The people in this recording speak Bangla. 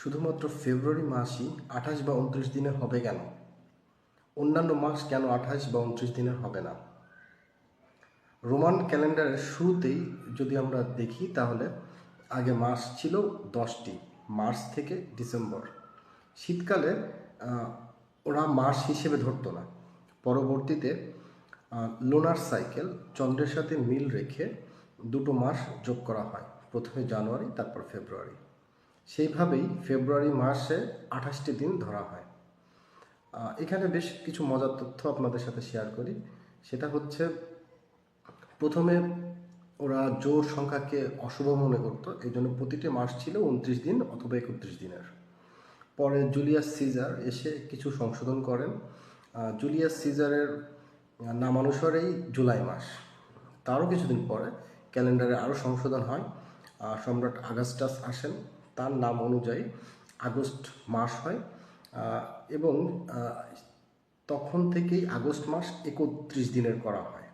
শুধুমাত্র ফেব্রুয়ারি মাসই আঠাশ বা উনত্রিশ দিনের হবে কেন? অন্যান্য মাস কেন আঠাশ বা উনত্রিশ দিনের হবে না? রোমান ক্যালেন্ডারের শুরুতেই যদি আমরা দেখি, তাহলে আগে মাস ছিল দশটি, মার্চ থেকে ডিসেম্বর। শীতকালে ওরা মাস হিসেবে ধরতো না। পরবর্তীতে লোনার সাইকেল চন্দ্রের সাথে মিল রেখে দুটো মাস যোগ করা হয়, প্রথমে জানুয়ারি, তারপর ফেব্রুয়ারি। সেইভাবেই ফেব্রুয়ারি মাসে আঠাশটি দিন ধরা হয়। এখানে বেশ কিছু মজার তথ্য আপনাদের সাথে শেয়ার করি। সেটা হচ্ছে, প্রথমে ওরা জোর সংখ্যাকে অশুভ মনে করতো এই জন্য প্রতিটি মাস ছিল উনত্রিশ দিন অথবা একত্রিশ দিনের। পরে জুলিয়াস সিজার এসে কিছু সংশোধন করেন। জুলিয়াস সিজারের নামানুসারেই জুলাই মাস। তারও কিছুদিন পরে ক্যালেন্ডারে আরও সংশোধন হয়। সম্রাট আগাস্টাস আসেন। তার নাম অনুযায়ী আগস্ট মাস হয় এবং তখন থেকেই আগস্ট মাস একত্রিশ দিনের করা হয়।